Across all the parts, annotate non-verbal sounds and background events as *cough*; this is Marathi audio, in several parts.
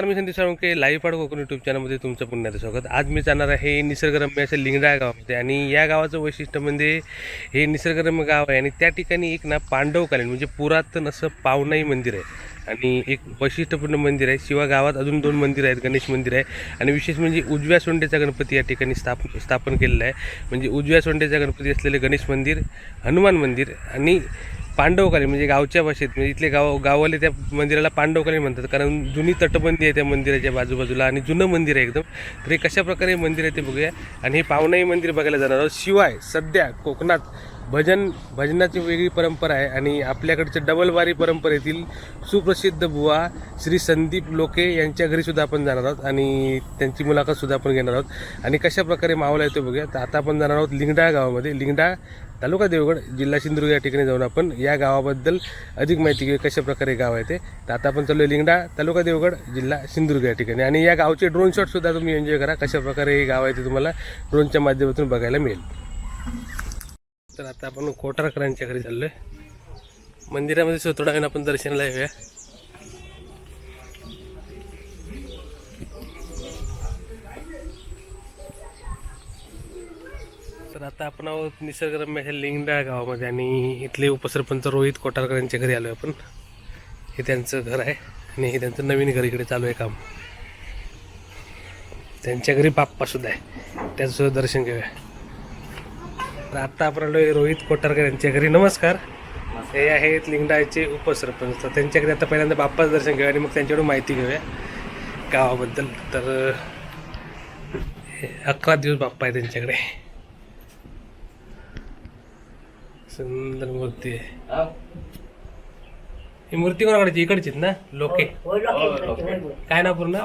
नमस्कार मी संदीप साळुंके लाईव्ह पाड कोकण यूट्यूब चॅनलमध्ये तुमचं पुण्याचं स्वागत. आज मी जाणार आहे निसर्गरम्य असं लिंगडा गावामध्ये आणि या गावाचं वैशिष्ट्य म्हणजे हे निसर्गरम्य गाव आहे आणि त्या ठिकाणी एक ना पांडवकालीन म्हणजे पुरातन असं पावनाई मंदिर आहे. आणि एक वैशिष्ट्यपूर्ण मंदिर आहे. शिवा गावात अजून दोन मंदिर आहेत गणेश मंदिर आहे. आणि विशेष म्हणजे उजव्या सोंडेचा गणपती या ठिकाणी स्थाप स्थापन केलेला आहे. म्हणजे उजव्या सोंडेचा गणपती असलेले गणेश मंदिर हनुमान मंदिर आणि पांडवकाली म्हणजे गावच्या भाषेत म्हणजे इथले गाव गाववाले त्या मंदिराला पांडवकाली म्हणतात. कारण जुनी तटबंदी आहे त्या मंदिराच्या बाजूबाजूला आणि जुनं मंदिर आहे एकदम. तर हे कशा प्रकारे मंदिर आहे ते बघूया. आणि हे पावनाई मंदिर बघायला जाणार आहोत. शिवाय सध्या कोकणात भजन भजनाची वेगळी परंपरा आहे आणि आपल्याकडच्या डबलवारी परंपरेतील सुप्रसिद्ध बुवा श्री संदीप लोके यांच्या घरी सुद्धा आपण जाणार आहोत आणि त्यांची मुलाखत सुद्धा आपण घेणार आहोत. आणि कशा प्रकारे मावला येतो बघूया. तर आता आपण जाणार आहोत लिंगडा गावामध्ये. लिंगडा तालुका देवगड जिल्हा सिंधुदुर्ग या ठिकाणी जाऊन आपण या गावाबद्दल अधिक माहिती घेऊ कशा प्रकारे गाव आहे ते. तर आता आपण चाललो लिंगडा तालुका देवगड जिल्हा सिंधुदुर्ग या ठिकाणी. आणि या गावचे ड्रोन शॉट सुद्धा तुम्ही एन्जॉय करा. कशा प्रकारे हे गाव आहे ते तुम्हाला ड्रोनच्या माध्यमातून बघायला मिळेल. तर आता आपण कोटारकरांच्या घरी चाललोय. मंदिरामध्ये सो आपण दर्शनाला येऊया तर आता आपण आहोत निसर्गरम्य ह्या लिंगडा गावामध्ये आणि इथले उपसरपंच रोहित कोटारकर यांच्या घरी आहे आपण. हे त्यांचं घर आहे आणि हे त्यांचं नवीन घर इकडे चालू आहे काम. त्यांच्या घरी बाप्पा सुद्धा आहे. त्याचंसुद्धा दर्शन घेऊया. तर आता आपण आलोय रोहित कोटारकर यांच्या घरी. नमस्कार. हे आहेत लिंगडाचे उपसरपंच. तर त्यांच्याकडे आता पहिल्यांदा बाप्पाचं दर्शन घेऊया आणि मग त्यांच्याकडून माहिती घेऊया गावाबद्दल. तर हे अकरा दिवस बाप्पा आहे त्यांच्याकडे. सुंदर मूर्ती आहे. ही? मूर्ती कोणाकडची? इकडचीच ना? लोके. काय ना पूर्ण?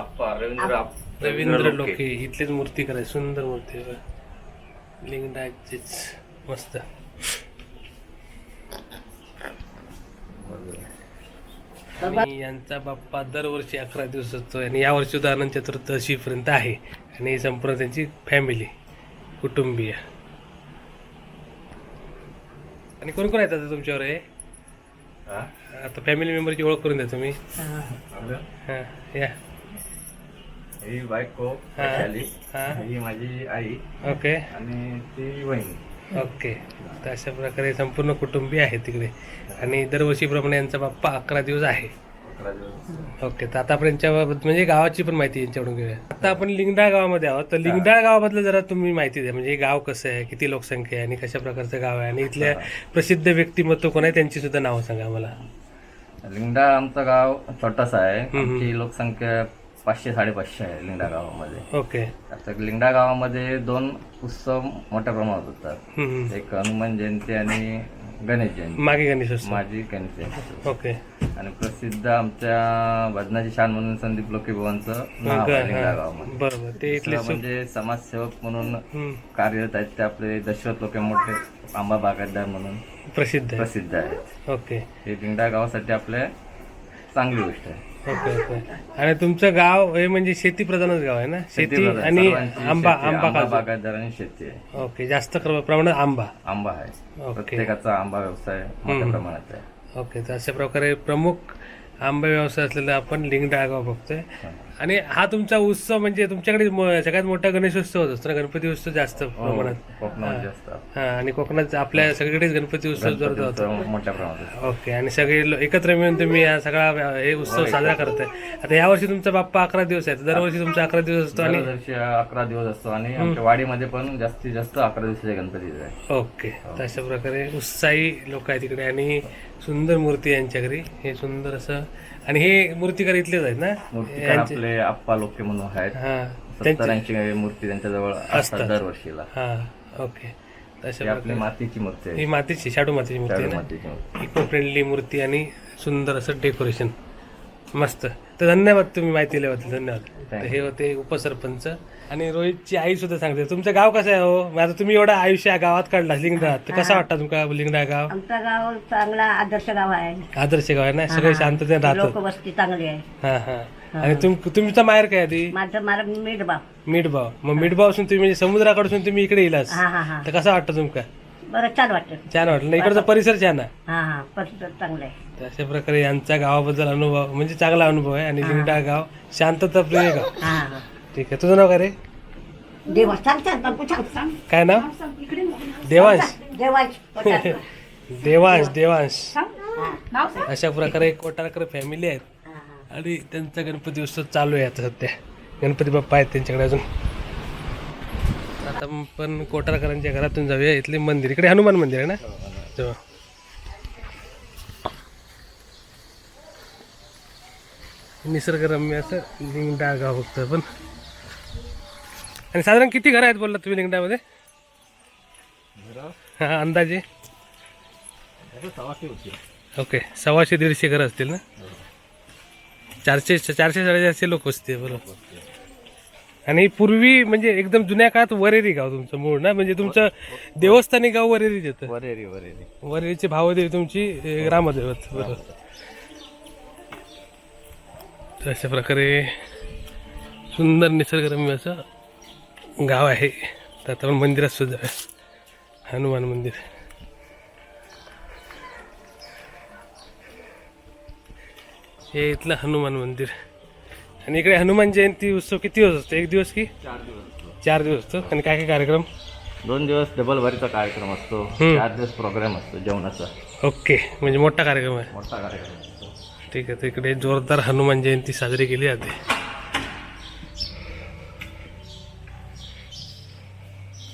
रवींद्र लोके. इथलीच मूर्ती करायची सुंदर मूर्ती आहे. लिंगडाचीच मस्त. आणि यांचा बाप्पा दरवर्षी अकरा दिवस असतो आणि यावर्षी सुद्धा अनंत चतुर्दशीपर्यंत आहे. आणि संपूर्ण त्यांची फॅमिली कुटुंबीय. आणि कोण कोण येतात तुमच्यावर हे? आता फॅमिली मेंबरची ओळख करून द्या तुम्ही. हां या. ही बायको हा. हां. ही माझी आई. ओके. आणि ती वहिनी. ओके. तर अशा प्रकारे संपूर्ण कुटुंबीय आहे तिकडे. आणि दरवर्षीप्रमाणे यांचा बाप्पा अकरा दिवस आहे. अकरा दिवस. ओके. तर आता आपण यांच्याबाबत म्हणजे गावाची पण माहिती यांच्याकडून घेऊया. आता आपण लिंगडाळ गावामध्ये आहोत. तर लिंगडाळ गावाबद्दल जरा तुम्ही माहिती द्या. म्हणजे हे गाव कसं आहे? किती लोकसंख्या आहे? आणि कशा प्रकारचं गाव आहे? आणि इथल्या प्रसिद्ध व्यक्तिमत्व कोण आहे? त्यांची सुद्धा नावं सांगा मला लिंगडा आमचं गाव छोटासा आहे. आमची लोकसंख्या पाचशे साडेपाचशे आहे लिंगडा गावामध्ये. ओके. आता लिंगडा गावामध्ये दोन उत्सव मोठ्या प्रमाणात होतात. एक हनुमान जयंती आणि गणेश जयंती. मागे गणेश माझी गणेश जयंती. ओके. आणि प्रसिद्ध आमच्या भजनाची शान म्हणून संदीप लोके बुवांचं नाव आहे लिंगडा गावामध्ये. बरोबर. ते इथले म्हणजे समाजसेवक म्हणून कार्यरत आहेत ते आपले दशरथ लोके मोठे आंबा बागायतदार म्हणून प्रसिद्ध प्रसिद्ध आहेत. ओके. हे दिंडा गावासाठी आपल्या चांगली गोष्ट आहे. Okay okay. आणि तुमचं गाव हे म्हणजे शेती प्रधानच गाव आहे ना? शेती आणि सर्वांची आंबा शेती, आंबा काजू. बागायतदार आणि शेती आहे. ओके जास्त प्र- प्रमाणात आंबा. आंबा आहे. ओके. प्रत्येकाचा आंबा व्यवसाय मोठ्या प्रमाणात आहे. ओके तर अशा प्रकारे प्रमुख आंबा व्यवसाय असलेला आपण लिंगडा गाव बघतोय. आणि हा तुमचा उत्सव म्हणजे तुमच्याकडे म- सगळ्यात मोठा गणेशोत्सव होत असतो ना गणपती उत्सव जास्त प्रमाणात. कोकणामध्ये हा. आणि कोकणात आपल्या सगळीकडेच गणपती उत्सव जोरात होतो. उत्सव मोठ्या प्रमाणात. ओके आणि सगळे लो- एकत्र मिळून तुम्ही हा सगळा व्या- हे उत्सव साजरा करताय. आता यावर्षी तुमचा बाप्पा अकरा दिवस आहे तर दरवर्षी तुमचा अकरा दिवस असतो आणि दरवर्षी अकरा दिवस असतो आणि आमच्या वाडीमध्ये पण जास्तीत जास्त अकरा दिवसाचे गणपती आहे ओके तर अशा प्रकारे उत्साही लोक आहेत तिकडे आणि सुंदर मूर्ती आहे यांच्या घरी. हे सुंदर असं आणि हे मूर्तिकार इथलेच आहेत ना? मूर्तीकार आपले आप्पा लोके म्हणून आहेत. हा. सत्तर ऐंशी मूर्ती त्यांच्याजवळ असतात दरवर्षीला. हा ओके. अशा आपली मातीची मूर्ती आहे. ही मातीची शाडू मातीची मूर्ती आहे शाडू ना मातीची मूर्ती. इको फ्रेंडली मूर्ती आणि सुंदर असं डेकोरेशन मस्त. तर धन्यवाद तुम्ही माहिती दिल्याबद्दल धन्यवाद. तर हे होते उपसरपंच. आणि रोहितची आई सुद्धा सांगते तुमचं गाव कसं आहे हो? मग आता तुम्ही एवढं आयुष्य या गावात काढला लिंगडात तर कसा वाटतं तुमका लिंगडा गाव? आमचं गाव चांगला आदर्श गाव आहे. आदर्श गाव आहे ना? सगळे शांततेने राहतात. लोक वस्ती चांगली आहे. हा हा. आणि तुम तुमचा माहेर काय आधी? माझं मला मीठ बाप मिठभाव मग मिठभाव असून तुम्ही म्हणजे समुद्राकडून तुम्ही इकडे येलास. हा हा हा. तर कसा वाटतं तुमका? बरं छान वाटतं छान वाटलं ना. इकडचा परिसर छान आहे. हा हा परिसर चांगलं आहे. तर अशा प्रकारे यांचा गावाबद्दल अनुभव म्हणजे चांगला अनुभव आहे. आणि लिंगडा गाव शांतता प्रिय गाव. हा हा. ठीक आहे. तुझं नाव काय रे? देवा सांग सांग बापू सांग सांग. काय नाव? देवांश. देवाच *laughs* देवांश देवांश अशा प्रकारे एक कोटारकर फॅमिली आहेत हा. आणि त्यांचा गणपती उत्सव चालू आहे आता सध्या. गणपती बाप्पा आहेत त्यांच्याकडे अजून. आता पण कोटारकरांच्या घरातून जाऊया. इथले मंदिर. इकडे हनुमान मंदिर आहे ना? तेव्हा. निसर्गरम्य असं लिंगडा गाव फक्त पण. आणि साधारण किती घरं आहेत बोलला तुम्ही लिंगडामध्ये हा अंदाजे? ओके सव्वाशे दीडशे घरं असतील ना? चारशे चारशे साडेचारशे लोक असते बरोबर. आणि पूर्वी म्हणजे एकदम जुन्या काळात वरेरी गाव तुमचं मूळ ना? म्हणजे तुमचं देवस्थानी गाव वरेरीच येतं. वरेरी वरेरी. वरेरीची भावदेवी तुमची अं, ग्रामदैवत बरोबर अशा प्रकारे सुंदर निसर्गरम्य असं गाव आहे. तर आता आपण मंदिरात सुद्धा आहे हनुमान मंदिर. हे इथलं हनुमान मंदिर. आणि इकडे हनुमान जयंती उत्सव किती दिवस असतो? एक दिवस की? चार दिवस चार दिवस असतो. आणि काय काय कार्यक्रम? दोन दिवस डबल भरीचा कार्यक्रम असतो. चार दिवस प्रोग्राम असतो जेवणाचा. ओके. म्हणजे मोठा कार्यक्रम आहे. मोठा कार्यक्रम असतो. ठीक आहे. तर इकडे जोरदार हनुमान जयंती साजरी केली जाते.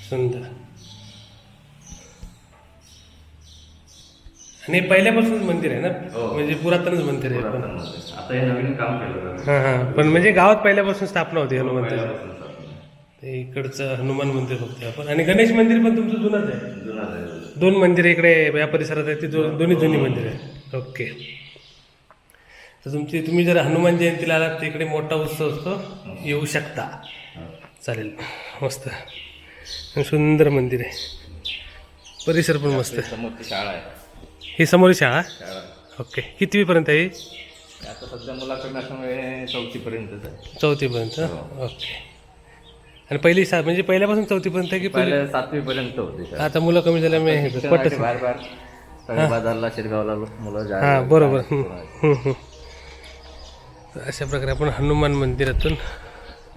सुंदर. आणि पहिल्यापासूनच मंदिर आहे ना? हो. म्हणजे पुरातनच मंदिर आहे पण. आता हे नवीन काम केलं जातं. हां हां. पण म्हणजे गावात पहिल्यापासून स्थापना होती हनुमंताची पहिल्यापासून चालू. ते इकडचं हनुमान मंदिर बघतोय आपण. आणि गणेश मंदिर पण तुमचं जुनंच आहे? जुना आहे. दोन मंदिर इकडे या परिसरात आहेत ती दो दोन्ही दोन्ही मंदिर आहे ओके. तर तुमची तुम्ही जर हनुमान जयंतीला आलात तर इकडे मोठा उत्सव असतो. येऊ शकता. चालेल. मस्त. सुंदर मंदिर आहे. परिसर पण मस्त आहे. शाळा आहे. ही समोर शाळा ओके. कितवीपर्यंत आहे ही? आता सध्या मुलाकडे असल्यामुळे चौथीपर्यंतच आहे. चौथीपर्यंत? ओके. आणि पहिली सा म्हणजे पहिल्यापासून चौथीपर्यंत आहे की पहिली पहिले सातवी पर्यंत होती आता मुलं कमी झाल्यामुळे हे पटत बाहेर बाहेर बाजारला शिरगावला मुलं हां बरोबर. हं, हं, हं. अशा प्रकारे आपण हनुमान मंदिरातून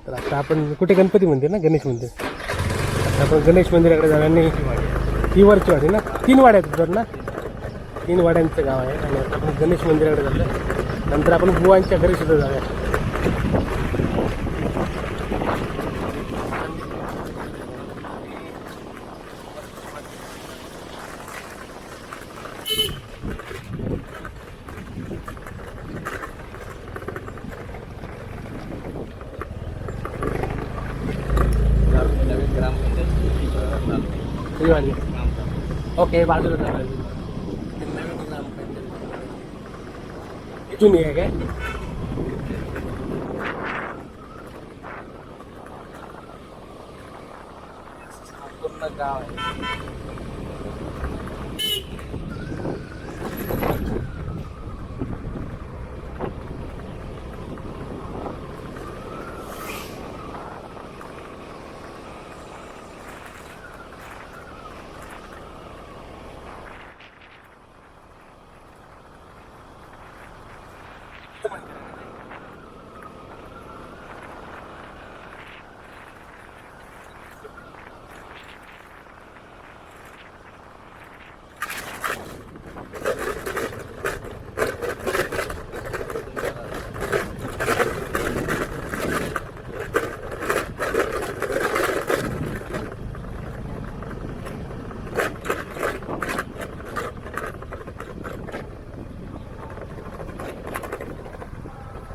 तर आता आपण कुठे गणपती मंदिर ना? गणेश मंदिर. आता आपण गणेश मंदिराकडे जाणार नाही. ही वरची वाडी ना? तीन वाड्या आहेत ना? तीन वाड्यांचं गाव आहे आणि आता आपण गणेश मंदिराकडे जातो नंतर आपण बुवांच्या घरी सुद्धा जाऊया. ओके बाजूला जाऊया इथून आहे काय? पूर्ण गाव आहे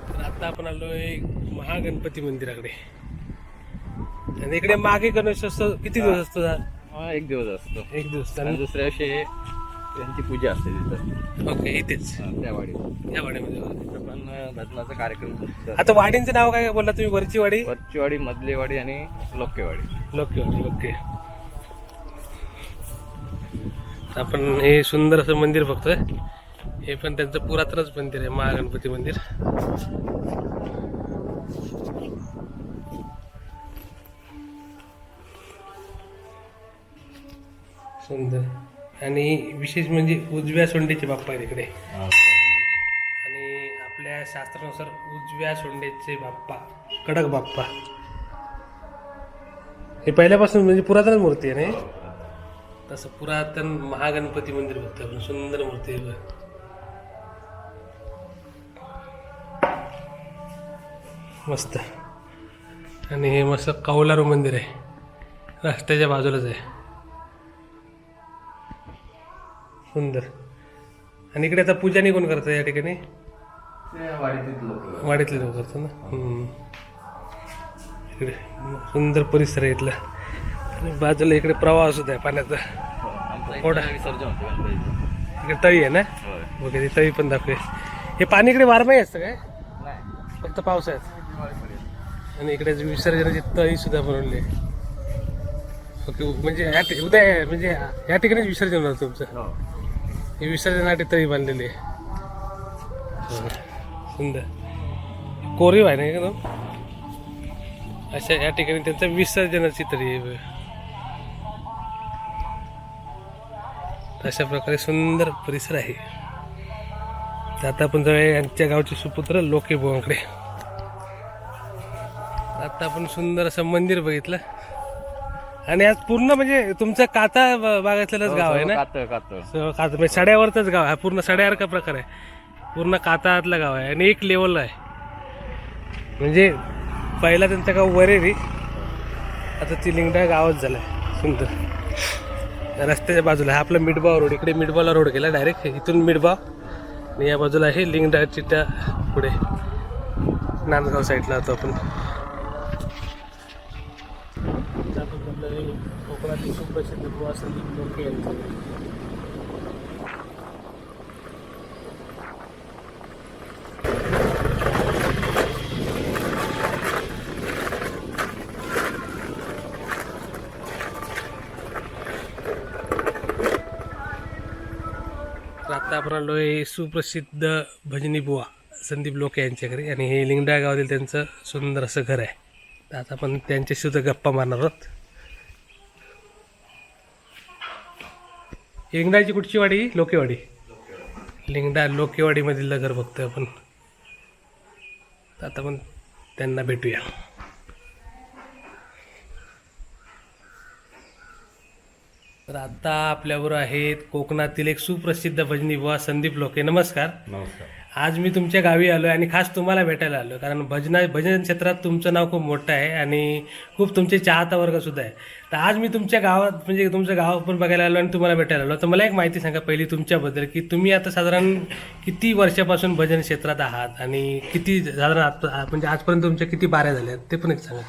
तर आता आपण आलोय महागणपती मंदिराकडे. आणि इकडे मागे गणेशोत्सव किती दिवस असतो हा? एक दिवस असतो. एक दिवस आणि दुसऱ्या दिवशी त्यांची पूजा असते तिथं. ओके इथेच. त्या वाडीत. या वाड्यामध्ये तिथं पण भजनाचा कार्यक्रम. आता वाडींचं नाव काय बोलला तुम्ही? वरची वाडी वरची वाडी मधली वाडी आणि लोकेवाडी. लोकवाडी ओके. आपण हे सुंदर असं मंदिर बघतोय. हे पण त्यांचं पुरातनच मंदिर आहे महागणपती मंदिर. सुंदर. आणि विशेष म्हणजे उजव्या सोंडेचे बाप्पा आहेत इकडे आणि आपल्या शास्त्रानुसार उजव्या सोंडेचे बाप्पा कडक बाप्पा. हे पहिल्यापासून म्हणजे पुरातन मूर्ती आहे ना तसं पुरातन महागणपती मंदिर बघतो आपण सुंदर मूर्ती आहे मस्त. आणि हे मस्त कौलारू मंदिर आहे. रस्त्याच्या बाजूलाच आहे. सुंदर. आणि इकडे आता पूजा कोण करतं या ठिकाणी. वाडीतील लोक. करतात ना. इकडे सुंदर परिसर आहे इथला. आणि बाजूला इकडे प्रवाह सुद्धा आहे पाण्याचा गणपतीचं. इकडे तळी आहे ना? ती तळी पण दाखवे हे पाणी इकडे वारमाही असतं काय? फक्त पावसाळ्यात. आणि इकडे विसर्जनाची तळी सुद्धा बनवली आहे. ओके म्हणजे या उद्या म्हणजे या ठिकाणीच विसर्जन होणार तुमचं. ही विसर्जनासाठी तळी बांधलेली आहे. सुंदर. कोरीव आहे ना एकदम? अशा या ठिकाणी त्यांचं विसर्जनाची तळी अशा प्रकारे सुंदर परिसर आहे. तर आता आपण जाऊया यांच्या गावचे सुपुत्र लोकेबुवांकडे. आता आपण सुंदर असं मंदिर बघितलं. आणि आज पूर्ण म्हणजे तुमचं काता ब- बागायतलंच गाव आहे ना? सगळं काता म्हणजे सड्यावरच गाव आहे. पूर्ण सड्यासारखा प्रकार आहे? पूर्ण कातातलं गाव आहे. आणि एक लेवल आहे. म्हणजे पहिला त्यांचं गाव वरेरी आता ती लिंगडा गावच झालं आहे सुंदर. रस्त्याच्या बाजूला. आहे आपला मिडबाव रोड. इकडे मिडबावला रोड गेला डायरेक्ट इथून मिडबाव. आणि या बाजूला आहे लिंगडा चिट्टा पुढे. नांदगाव साईडला होतो आपण आता आपण आपल्याला कोकणातील सुप्रसिद्ध बुवा संदीप लोके यांचं तर आता आपण आलो आहे सुप्रसिद्ध भजनी बुवा संदीप लोके यांच्या घरी आणि हे लिंगडा गावातील त्यांचं सुंदर असं घर आहे तर आता आपण त्यांच्याशी सुद्धा गप्पा मारणार आहोत लिंगडाची कुठची वाडी? लोकेवाडी. लिंगडा लोकेवाडीमधील घर बघतोय आपण. आता पण त्यांना भेटूया. तर आता आपल्याबरोबर आहेत कोकणातील एक सुप्रसिद्ध भजनी बुवा संदीप लोके. नमस्कार. नमस्कार. आज मी तुमच्या गावी आलो आणि खास तुम्हाला भेटायला आलो कारण भजना भजन क्षेत्रात तुमचं नाव खूप मोठं आहे आणि खूप तुमचे चाहता वर्ग सुद्धा आहे. तर आज मी तुमच्या गावात म्हणजे तुमचं गाव पण बघायला आलो आणि तुम्हाला भेटायला आलो. तर मला एक माहिती सांगा पहिली तुमच्याबद्दल की तुम्ही आता साधारण किती वर्षापासून भजन क्षेत्रात आहात आणि किती साधारण म्हणजे आजपर्यंत तुमच्या किती बाऱ्या झाल्या ते पण एक सांगा.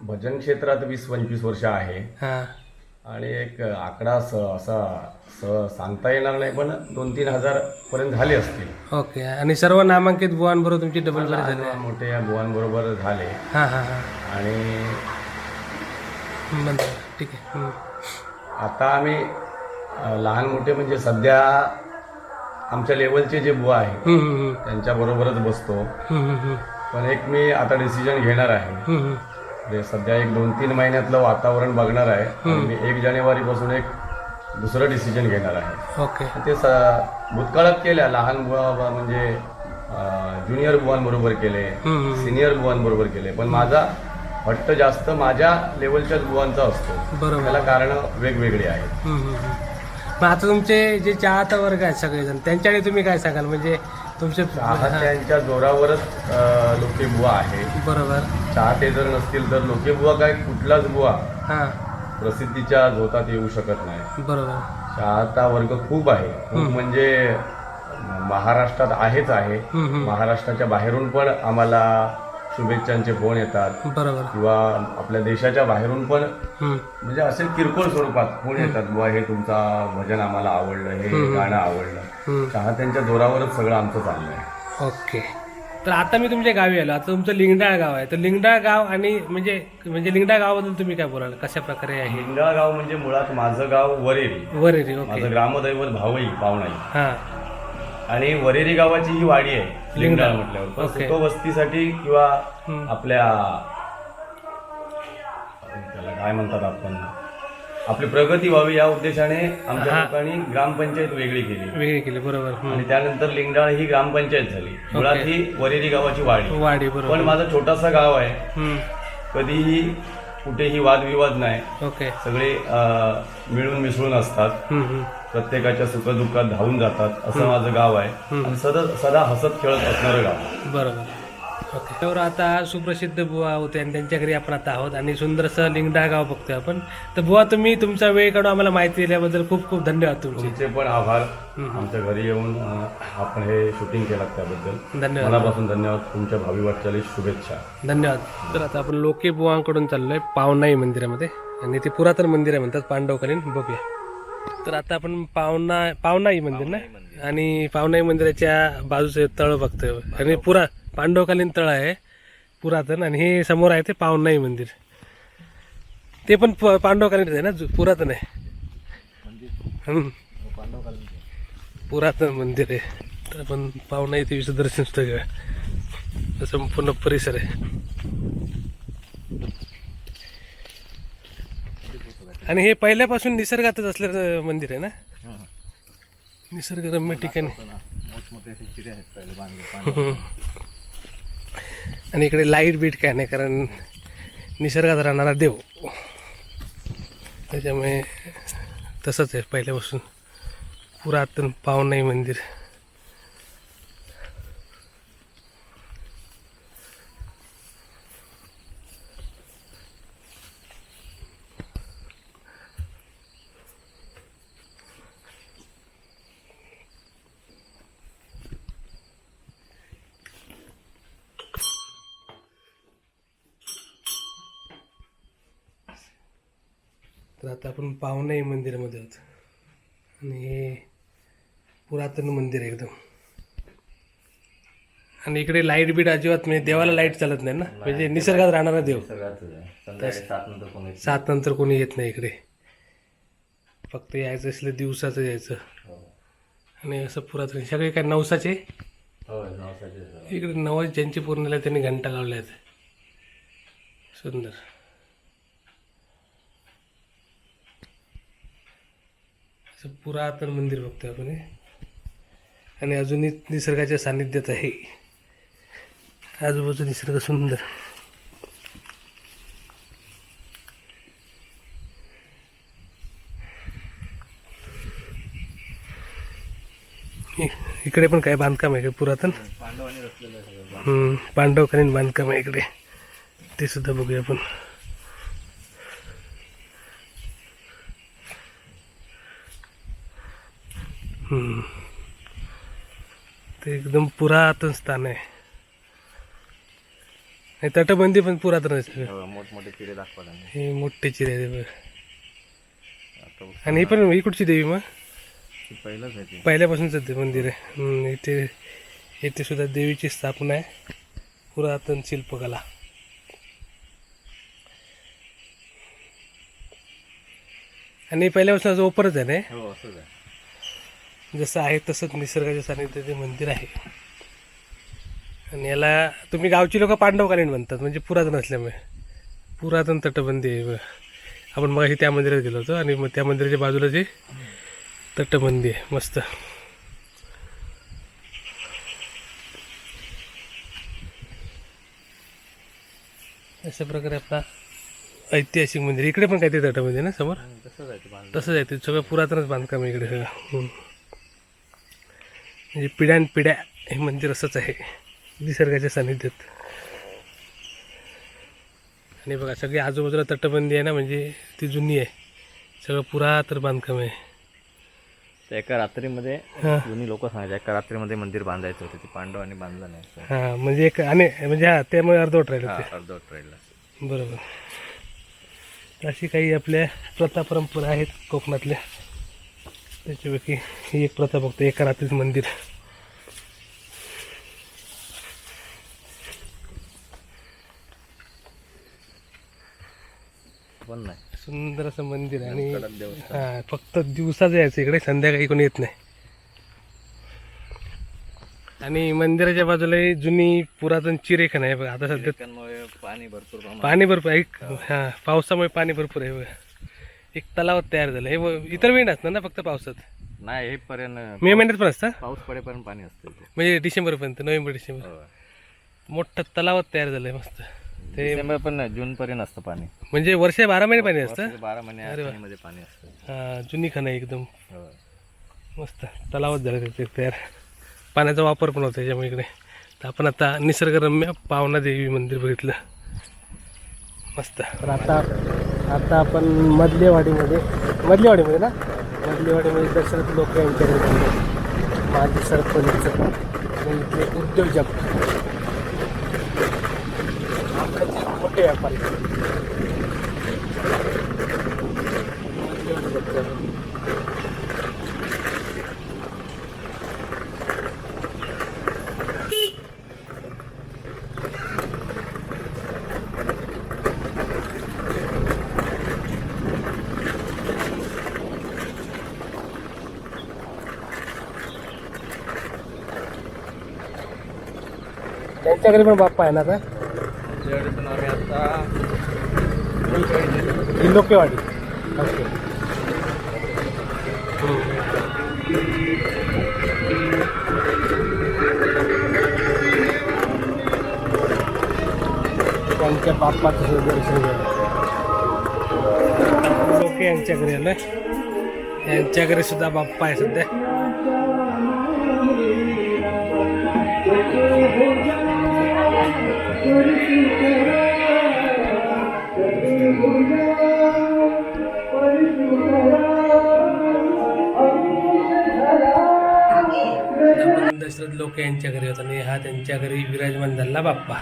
भजन क्षेत्रात वीस पंचवीस वर्ष आहे. हां. आणि एक आकडा स असा स सांगता येणार नाही पण दोन तीन हजार पर्यंत झाले असतील ओके आणि सर्व नामांकित बुवांबरोबर तुमची डबल बारी झाली लहान मोठे या बुवांबरोबर झाले हां हां हां आणि बंद ठीक आहे. आता आम्ही अ, लहान मोठे म्हणजे सध्या आमच्या लेवलचे जे बुवा आहे. त्यांच्याबरोबरच बसतो. पण एक मी आता डिसिजन घेणार आहे. म्हणजे सध्या एक दोन तीन महिन्यातलं वातावरण बघणार आहे. आणि मी एक जानेवारीपासून एक दुसरं डिसिजन घेणार आहे. ओके. ते स भूतकाळात केल्या लहान बुवा म्हणजे ज्युनियर बुवांबरोबर केले हम्म. सिनियर बुवांबरोबर केले. पण माझा हट्ट जास्त माझ्या लेवलच्याच बुवांचा असतो. बरोबर. त्याला कारण वेगवेगळी आहेत. हम्म, हम्म, हम्म. मग आता तुमचे जे चाहता वर्ग आहेत सगळेजण त्यांच्याकडे तुम्ही काय सांगाल? म्हणजे तुमचे चाहत्यांच्या जोरावरच अं, लोके बुवा आहे. बरोबर. चाहते जर नसतील तर लोके बुवा काय कुठलाच बुवा प्रसिद्धीच्या झोतात येऊ शकत नाही. बरोबर. चाहता वर्ग खूप आहे. खूप म्हणजे महाराष्ट्रात आहेच आहे. महाराष्ट्राच्या बाहेरून पण आम्हाला शुभेच्छांचे फोन येतात. बरोबर. किंवा आपल्या देशाच्या बाहेरून पण म्हणजे असे किरकोळ स्वरूपात फोन येतात. बुवा हे तुमचा भजन आम्हाला आवडलं हे गाणं आवडलं. चाहत्यांच्या जोरावरच सगळं आमचं चाललंय. ओके. तर आता मी तुमच्या गावी आलो. आता तुमचं लिंगडाळ गाव आहे. तर लिंगडाळ गाव आणि म्हणजे म्हणजे लिंगडाळ गावाबद्दल तुम्ही काय बोलाल? कशा प्रकारे आहे? लिंगाळ गाव म्हणजे मुळात माझं गाव वरेरी. वरेरी माझं ग्रामदैवत भावई पावणाई. हां. आणि वरेरी गावाची ही वाडी आहे लिंगडाळ म्हटल्यावर. पण. सुतो वस्तीसाठी किंवा हम्म. आपल्या त्याला काय म्हणतात आपण? आपली प्रगती व्हावी या उद्देशाने आमच्या लोकांनी ग्रामपंचायत वेगळी केली. वेगळी केली बरोबर. हम्म. आणि त्यानंतर लिंगडाळ ही ग्रामपंचायत झाली. मुळात ही वरेरी गावाची वाडी. वाडी पण बरोबर माझं छोटासा गाव आहे. हम्म. कधीही कुठेही वादविवाद नाही. ओके. सगळे अं, मिळून मिसळून असतात. हम्म, हम्म. प्रत्येकाच्या सुखदुःखात धावून जातात असं माझं गाव आहे. आणि सदा सदा हसत खेळत असणारं गाव. बरोबर. तर आता सुप्रसिद्ध बुवा होते आणि त्यांच्या घरी आपण आता आहोत आणि सुंदरसं लिंगडा गाव बघतोय आपण. तर बुवा तुम्ही तुमचा वेळ काढून आम्हाला माहिती दिल्याबद्दल खूप खूप धन्यवाद तुमचे. पण आभार. आमच्या घरी येऊन आपण हे शूटिंग केलं त्याबद्दल. धन्यवाद. मनापासून धन्यवाद. तुमच्या भावी वाटचालीस शुभेच्छा. धन्यवाद. तर आता आपण लोके बुवांकडून चाललोय पावनाई मंदिरामध्ये. आणि ते पुरातन मंदिर आहे म्हणतात पांडवकालीन. बघूया. तर आता आपण पावना पावनाई मंदिर ना? आणि पावनाई मंदिराच्या बाजूचे तळ बघतोय. आणि पुरा पांडवकालीन तळ आहे. पुरातन. आणि हे समोर आहे ते पावनाई मंदिर. ते पण पांडवकालीन आहे ना? पुरातन आहे. पुरातन मंदिर आहे. तर आपण पावनाई देवीचं दर्शन सुद्धा घेऊया. संपूर्ण परिसर आहे. आणि हे पहिल्यापासून निसर्गातच असलेलं मंदिर आहे ना? निसर्गरम्य ठिकाणी. आणि इकडे लाइट बीट काय नाही कारण निसर्गात राहणारा देव. त्याच्यामुळे तसंच आहे पहिल्यापासून पुरातन पावनाई मंदिर तर पावनाई मंदिरामध्ये आहोत आणि हे पुरातन मंदिर आहे एकदम. आणि इकडे लाइट बीट अजिबात म्हणजे देवाला लाइट चालत नाही ना? म्हणजे निसर्गात राहणारा देव? सात नंतर कोणी येत नाही. इकडे. फक्त यायचं असलं दिवसाचं यायचं. हो. आणि असं पुरातन. सगळे काय नवसाचे. इकडे नवस ज्यांची पूर्ण त्यांनी घंटा लावल्या आहेत सुंदर. असं पुरातन मंदिर बघतोय आपण हे. आणि अजूनही निसर्गाच्या सानिध्यात आहे. आजूबाजू निसर्ग सुंदर. इकडे पण काय बांधकाम आहे का पुरातन? हम्म, पांडवकालीन बांधकाम आहे इकडे. ते सुद्धा बघूया आपण. ते एकदम पुरातन स्थान आहे. तटबंदी पण पुरातन आहे. हो, मोठमोठे दाखवतात आणि हे मोठे चिरे आणि ही पण ही कुठची देवी मग? पहिलंच आहे पहिल्यापासूनच ते मंदिर आहे. इथे इथे सुद्धा देवीची स्थापना आहे. पुरातन शिल्पकला. आणि पहिल्यापासून ओपरच आहे ना? हो जसं आहे तसंच निसर्गाच्या सानिध्यात ते मंदिर आहे. आणि याला तुम्ही गावची लोक पांडवकालीन म्हणतात म्हणजे पुरातन असल्यामुळे. पुरातन तटबंदी आहे. आपण मग त्या मंदिरात गेलो होतो आणि मग त्या मंदिराच्या बाजूला जे तटबंदी आहे मस्त. अशा प्रकारे आपला ऐतिहासिक मंदिर इकडे पण काहीतरी तटबंदी आहे ना समोर? तसंच आहे तसंच आहे ते सगळं पुरातनच बांधकाम आहे इकडे सगळं. म्हणजे पिढ्यान पिढ्या हे मंदिर असंच आहे. निसर्गाच्या सानिध्यात आणि बघा सगळी आजूबाजूला तटबंदी आहे ना म्हणजे ती जुनी आहे. सगळं पुरातन बांधकाम आहे. तर एका रात्रीमध्ये जुनी लोक सांगायचे एका रात्रीमध्ये मंदिर बांधायचं होतं ते पांडवांनी बांधलं नाही. हां म्हणजे एक आणि म्हणजे हा त्यामुळे अर्धवट राहिलं ते. अर्धवट राहिलं बरोबर. अशी काही आपल्या प्रथा परंपरा आहेत कोकणातल्या. त्याच्यापैकी ही एक प्रथा बघतो एका रात्रीत मंदिर. पण नाही. सुंदर असं मंदिर आहे आणि. हा फक्त दिवसाच यायचं इकडे संध्याकाळी कोणी येत नाही. आणि मंदिराच्या बाजूला ही जुनी पुरातन चिरेखण आहे बघा. आता सध्या पाणी भरपूर पाणी भरपूर आहे हा पावसामुळे पाणी भरपूर आहे बघा. एक तलाव तयार झालं. हे व- इतर वेळ नसतं ना फक्त पावसात? नाही हे पर्यंत मे महिन्यात पण असतं? पाऊस पडेपर्यंत पाणी असतं इथे. म्हणजे डिसेंबरपर्यंत नोव्हेंबर डिसेंबर. हो. मोठं तलावात तयार झालंय मस्त. ते डिसेंबर पण नाही जून पर्यंत असतं पाणी. म्हणजे वर्षे बारा महिने पाणी असतं? वर्षाचे बारा महिने मध्ये पाणी असतं. हा जुनी खाणं एकदम. हो. मस्त. तलावात झालं ते तयार. पाण्याचा वापर पण होता त्याच्यामुळे इकडे. तर आपण आता निसर्गरम्य पावना देवी मंदिर बघितलं. मस्त. तर आता आता आपण मधलेवाडीमध्ये मधलेवाडीमध्ये ना? मधलेवाडीमध्ये दशरथ लोक यांच्याकडे चाललो. माजी सरपंच इथले उद्योजक. मोठे व्यापारी मधलेवाडी बघतोय. त्यांच्याकडे पण बाप्पा आहे ना? आता त्याच्याकडे आम्ही आता लोकेवाडी ओके. त्यांच्या बाप्पाचं दर्शन घ्यायला लोक यांच्याकडे आलोय यांच्याकडे सुद्धा बाप्पा आहे सध्या. दशरथ लोक यांच्या घरी होता आणि हा त्यांच्या घरी विराजमान झाला बाप्पा.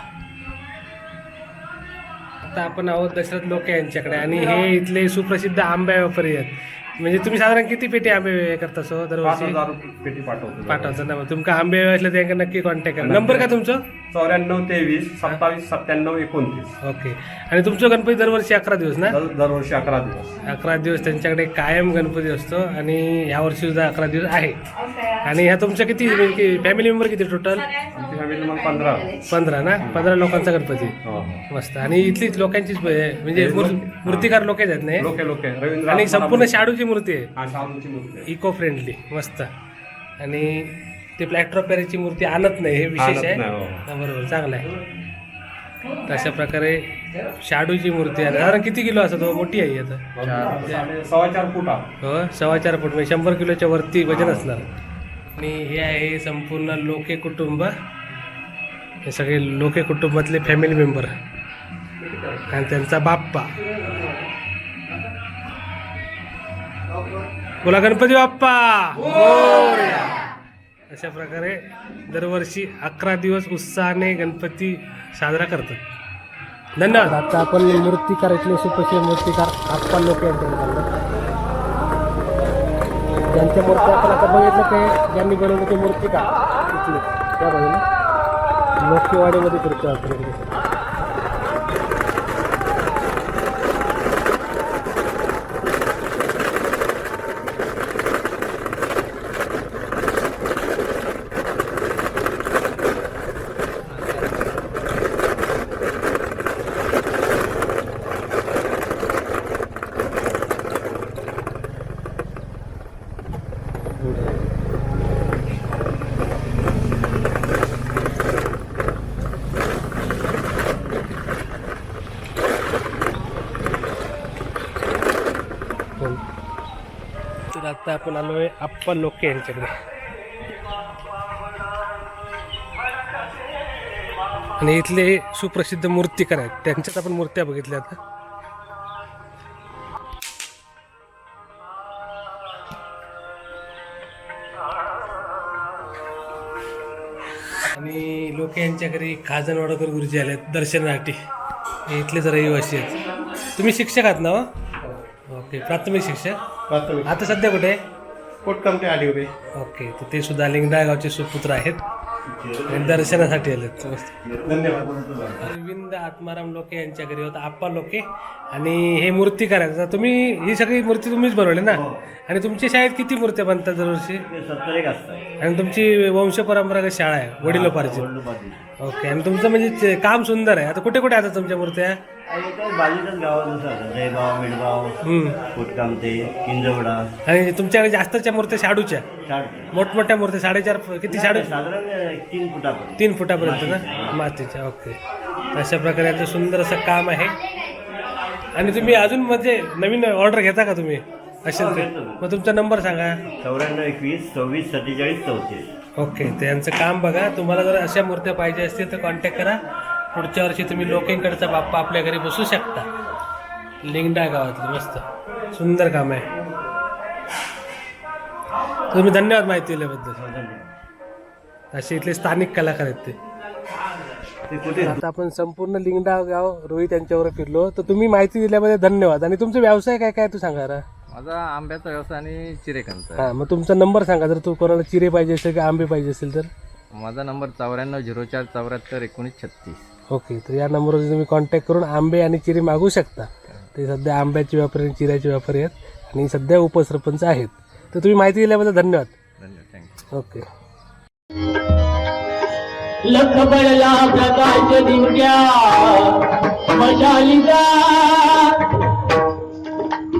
आता आपण आहोत दशरथ लोक यांच्याकडे आणि हे इथले सुप्रसिद्ध आंबे व्यापारी आहेत म्हणजे तुम्ही साधारण किती पेटी आंबे करता सो? दरवर्षी? पेटी पाठवतो. पाठवता ना तुमका आंबे असले त्यांना नक्की कॉन्टॅक्ट करा. नंबर का तुमचं? चौऱ्याण्णव तेवीस सत्तावीस सत्त्याण्णव एकोणतीस. ओके. आणि तुमचं गणपती दरवर्षी अकरा दिवस ना? दर- दरवर्षी अकरा दिवस. अकरा दिवस त्यांच्याकडे कायम गणपती असतो आणि यावर्षी सुद्धा अकरा दिवस आहे. आणि ह्या तुमच्या किती फॅमिली मेंबर किती टोटल आमची फॅमिली मग पंधरा. पंधरा ना? पंधरा लोकांचा गणपती. हो, हो. मस्त. आणि इथलीच लोकांचीच ब- म्हणजे मूर- मूर्तिकार लोक आहेत नाही लोके लोके. रवींद्र आणि संपूर्ण शाडूची मूर्ती आहे. शाहूची मूर्ती आहे. इको फ्रेंडली मस्त. आणि ते प्लॅस्ट्रॉपेरीची मूर्ती आणत नाही हे विशेष आहे. हो. हा, बरोबर चांगलं आहे. तशा प्रकारे शाडूची मूर्ती आहे. साधारण किती किलो असं तो? मोठी आहे आता. सव्वा चार फुटा हो सव्वा चार फूट म्हणजे शंभर किलोच्या वरती वजन असणार. आणि हे आहे संपूर्ण लोके कुटुंब. हे सगळे लोके कुटुंबातले फॅमिली मेंबर आणि त्यांचा बाप्पा. बोला गणपती बाप्पा. मोरया. अशा प्रकारे दरवर्षी अकरा दिवस उत्साहाने गणपती साजरा करतात. धन्यवाद. आता आपण मूर्तिकार इथले सुप्रसिद्ध मूर्तिकार आप्पा लोक त्यांच्या मूर्ती आपण आता बघितलं ते ज्यांनी बनवलं ते मूर्तिकार इथले. त्या बाजूने लोकेवाडीमध्ये फिरतो आपण इकडे तर आता आपण आलो आहे आप्पा लोके यांच्याकडे. आणि इथले सुप्रसिद्ध मूर्तिकार आहेत. त्यांच्यात आपण मूर्त्या बघितल्या आता. आणि लोक यांच्या घरी खाजन वडकर गुरुजी आले आहेत दर्शनासाठी हे इथलेच रहिवासी आहेत. तुम्ही शिक्षक आहात ना हो? ओके प्राथमिक शिक्षक. आता सध्या कुठे? आहे? कोटकमटे आली होते. ओके तर ते सुद्धा लिंगडा गावचे सुपुत्र आहेत. आणि दर्शनासाठी आलेत. मस्त धन्यवाद. अरविंद आत्माराम लोके यांच्या घरी होता आप्पा लोके. आणि हे मूर्तिकार आहेत आता तुम्ही ही सगळी मूर्ती तुम्हीच बनवली ना? आणि तुमच्या शाळेत किती मूर्त्या बनतात दरवर्षी? सत्तर एक असतं आणि तुमची वंश परंपरागत शाळा आहे? वडिलोपार्जित. ओके आणि तुमचं म्हणजे काम सुंदर आहे. आता कुठे कुठे आता तुमच्या मूर्त्या? काही बाजूच्याच गावात असं जयगाव मिडगाव हम्म. कोटकामते किंजवडा. आणि तुमच्याकडे जास्तच्या मूर्त्या शाडूच्या? मोठमोठ्या मूर्त्या साडेचार किती शाडू? साधारण तीन फुटापर्यंत. तीन फुटापर्यंत ना मातीच्या. ओके. अशा प्रकारे यांचं सुंदर असं काम आहे. आणि तुम्ही अजून म्हणजे नवीन ऑर्डर घेता का तुम्ही? असेल ते मग तुमचा नंबर सांगा. चौऱ्याण्णव एकवीस सव्वीस सत्तेचाळीस चौतीस. ओके ते यांचं काम बघा. तुम्हाला जर अशा मूर्त्या पाहिजे असतील तर कॉन्टॅक्ट करा. पुढच्या वर्षी तुम्ही लोकेंकडचा बाप्पा आपल्या घरी बसू शकता. लिंगडा गावातलं मस्त. सुंदर काम आहे. तुम्ही धन्यवाद माहिती दिल्याबद्दल. असे इथले स्थानिक कलाकार आहेत ते. आता आपण संपूर्ण लिंगडा गाव रोहित यांच्यावर फिरलो. तर तुम्ही माहिती दिल्याबद्दल धन्यवाद. आणि तुमचा व्यवसाय काय काय तू सांगा जरा. माझा आंब्याचा व्यवसाय आणि चिरेकांचा हा मग तुमचा नंबर सांगा. जर तू कोणाला चिरे पाहिजे असेल किंवा आंबे पाहिजे असेल तर. माझा नंबर चौऱ्याण्णव झिरो चार चौऱ्याहत्तर एकोणीस छत्तीस. ओके तर या नंबरवर तुम्ही कॉन्टॅक्ट करून आंबे आणि चिरे मागू शकता. ते सध्या आंब्याचे व्यापारी आणि चिऱ्याचे व्यापारी आहेत आणि सध्या उपसरपंच आहेत. तर तुम्ही माहिती दिल्याबद्दल धन्यवाद. धन्यवाद थँक्यू ओके. लख पडला प्रकाश दिवट्या मशालीचा.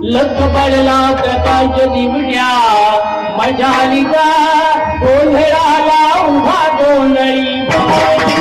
लख पडला प्रकाश दिवट्या मशालीचा गोंधळाला उभा गोंधळी.